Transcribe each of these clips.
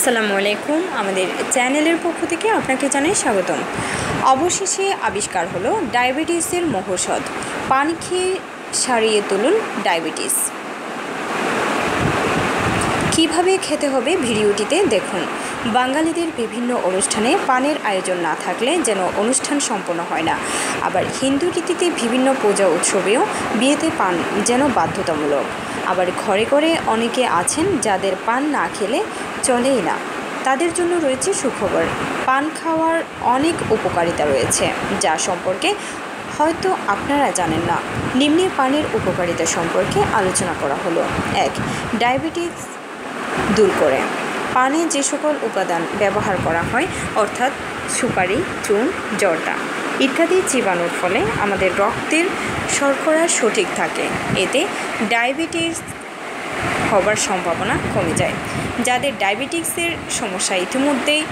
আসসালামু আলাইকুম। আমাদের চ্যানেলের পক্ষ থেকে আপনাকে জানাই স্বাগতম। অবশেষে আবিষ্কার হলো ডায়াবেটিসের মহৌষধ। পান খেয়ে সারিয়ে তুলুন ডায়াবেটিস। কীভাবে খেতে হবে ভিডিওটিতে দেখুন। বাঙালিদের বিভিন্ন অনুষ্ঠানে পানের আয়োজন না থাকলে যেন অনুষ্ঠান সম্পন্ন হয় না। আবার হিন্দু রীতিতে বিভিন্ন পূজা উৎসবেও বিয়েতে পান যেন বাধ্যতামূলক। আবার ঘরে ঘরে অনেকে আছেন যাদের পান না খেলে চলেই না। তাদের জন্য রয়েছে সুখবর। পান খাওয়ার অনেক উপকারিতা রয়েছে, যা সম্পর্কে হয়তো আপনারা জানেন না। নিম্নে পানের উপকারিতা সম্পর্কে আলোচনা করা হলো। এক, ডায়াবেটিস দূর করে। পানে যে সকল উপাদান ব্যবহার করা হয়, অর্থাৎ সুপারি চুন জর্দা ইত্যাদি জীবাণুর ফলে আমাদের রক্তের শর্করা সঠিক থাকে। এতে ডায়াবেটিস হবার সম্ভাবনা কমে যায়। যাদের ডায়াবেটিক্সের সমস্যা ইতিমধ্যেই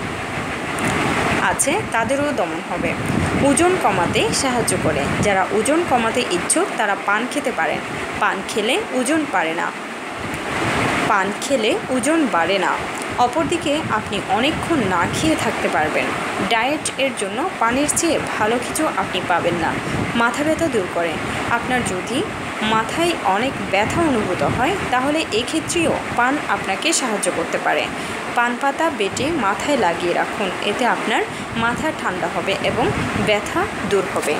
আছে, তাদেরও দমন হবে। ওজন কমাতে সাহায্য করে। যারা ওজন কমাতে ইচ্ছুক, তারা পান খেতে পারেন। পান খেলে ওজন পারে না। পান খেলে ওজন বাড়ে না। অপরদিকে আপনি অনেকক্ষণ না খেয়ে থাকতে পারবেন। ডায়েট এর জন্য পানের চেয়ে ভালো কিছু আপনি পাবেন না। মাথা ব্যথা দূর করে। আপনার যদি মাথায় অনেক ব্যথা অনুভূত হয়, তাহলে এক্ষেত্রেও পান আপনাকে সাহায্য করতে পারে। পান পাতা বেটে মাথায় লাগিয়ে রাখুন। এতে আপনার মাথা ঠান্ডা হবে এবং ব্যথা দূর হবে।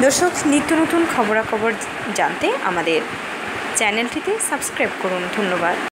দর্শক, নিত্য নতুন খবরাখবর জানতে আমাদের চ্যানেলটিতে সাবস্ক্রাইব করুন। ধন্যবাদ।